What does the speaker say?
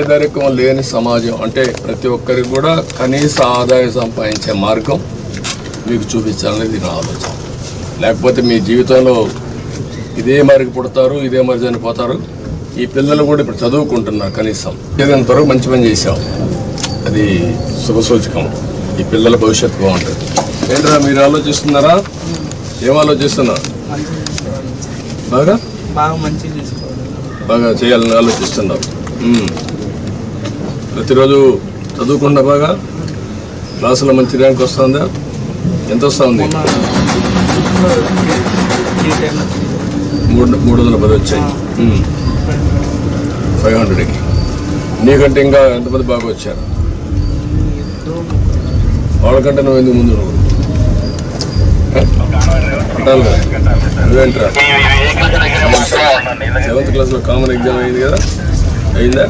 పేదరికం లేని సమాజం అంటే ప్రతి ఒక్కరికి కూడా కనీస ఆదాయం సంపాదించే మార్గం మీకు చూపించాలనేది నా ఆలోచన. లేకపోతే మీ జీవితంలో ఇదే మరికి పుడతారు ఇదే మరి చనిపోతారు. ఈ పిల్లలు కూడా ఇప్పుడు చదువుకుంటున్నారు కనీసం. ఏదైనా త్వరగా మంచి పని చేశాం. అది శుభసూచకం ఈ పిల్లల భవిష్యత్తు బాగుంటుంది. ఏంట్రా మీరు ఆలోచిస్తున్నారా? ఏం ఆలోచిస్తున్నారు బాగా? బాగా చేయాలని ఆలోచిస్తున్నారు. ప్రతిరోజు చదువుకుండా బాగా క్లాసులో మంచి ర్యాంక్ వస్తుందా? ఎంత వస్తుంది? మూడు మూడు వందల పది వచ్చాయి. ఫైవ్ హండ్రెడ్కి. నీకంటే ఇంకా ఎంతమంది బాగా వచ్చారు? వాళ్ళకంటే నువ్వు ఎందుకు ముందు నువ్వు? సెవెంత్ క్లాస్లో కామన్ ఎగ్జామ్ అయింది కదా? అయిందా?